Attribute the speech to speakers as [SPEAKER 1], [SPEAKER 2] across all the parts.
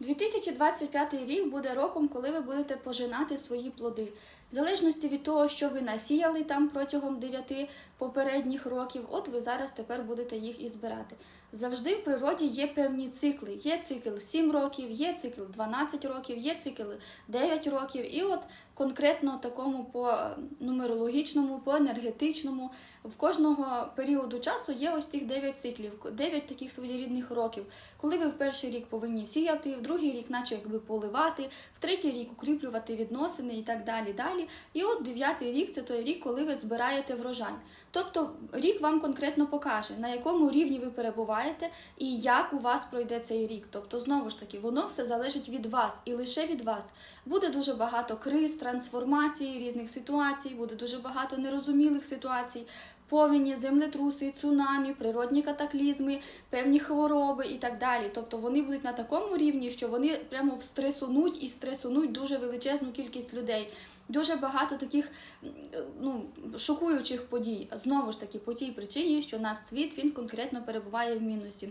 [SPEAKER 1] 2025 рік буде роком, коли ви будете пожинати свої плоди. В залежності від того, що ви насіяли там протягом 9 попередніх років, от ви зараз тепер будете їх і збирати. Завжди в природі є певні цикли. Є цикл 7 років, є цикл 12 років, є цикл 9 років. І от конкретно такому по е, нумерологічному, по енергетичному, в кожного періоду часу є ось тих 9 циклів, 9 таких своєрідних років, коли ви в перший рік повинні сіяти, в другий рік, наче якби поливати, в третій рік укріплювати відносини і так далі. далі. І от дев'ятий рік це той рік, коли ви збираєте врожай. Тобто рік вам конкретно покаже, на якому рівні ви перебуваєте і як у вас пройде цей рік. Тобто, знову ж таки, воно все залежить від вас і лише від вас. Буде дуже багато криз, трансформацій, різних ситуацій, буде дуже багато нерозумілих ситуацій. Повені, землетруси, цунамі, природні катаклізми, певні хвороби і так далі. Тобто вони будуть на такому рівні, що вони прямо встресунуть і стресунуть дуже величезну кількість людей. Дуже багато таких ну, шокуючих подій. Знову ж таки, по тій причині, що наш світ він конкретно перебуває в мінусі.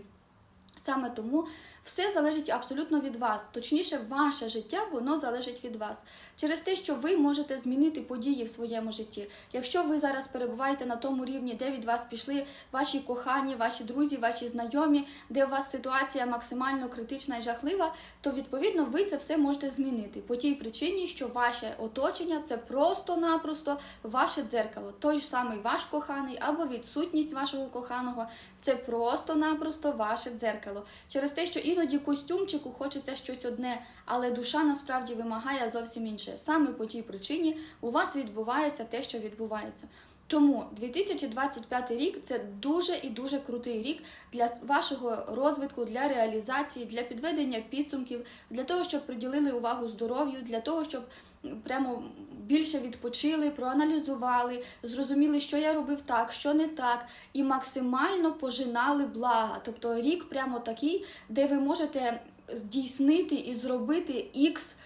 [SPEAKER 1] Саме тому все залежить абсолютно від вас. Точніше, ваше життя воно залежить від вас. Через те, що ви можете змінити події в своєму житті. Якщо ви зараз перебуваєте на тому рівні, де від вас пішли ваші кохані, ваші друзі, ваші знайомі, де у вас ситуація максимально критична і жахлива, то відповідно ви це все можете змінити по тій причині, що ваше оточення це просто-напросто ваше дзеркало. Той ж самий ваш коханий або відсутність вашого коханого це просто-напросто ваше дзеркало. Через те, що іноді костюмчику хочеться щось одне, але душа насправді вимагає зовсім інше. Саме по тій причині у вас відбувається те, що відбувається. Тому 2025 рік це дуже і дуже крутий рік для вашого розвитку, для реалізації, для підведення підсумків, для того, щоб приділили увагу здоров'ю, для того, щоб прямо більше відпочили, проаналізували, зрозуміли, що я робив так, що не так, і максимально пожинали блага. Тобто рік прямо такий, де ви можете здійснити і зробити ікс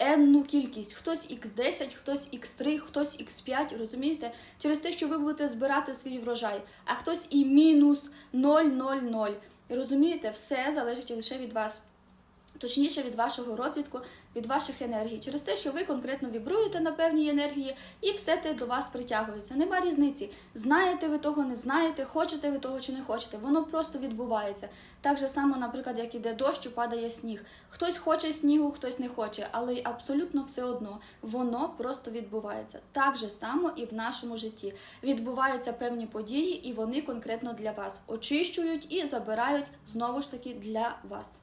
[SPEAKER 1] енну кількість. Хтось X10, хтось X3, хтось X5, розумієте? Через те, що ви будете збирати свій врожай, а хтось і мінус 0,00. Розумієте, все залежить лише від вас. Точніше від вашого розвитку, від ваших енергій, через те, що ви конкретно вібруєте на певній енергії, і все те до вас притягується. Нема різниці. Знаєте ви того, не знаєте, хочете ви того чи не хочете. Воно просто відбувається. Так же само, наприклад, як іде дощ, падає сніг. Хтось хоче снігу, хтось не хоче, але абсолютно все одно воно просто відбувається. Так же само і в нашому житті відбуваються певні події, і вони конкретно для вас очищують і забирають знову ж таки для вас.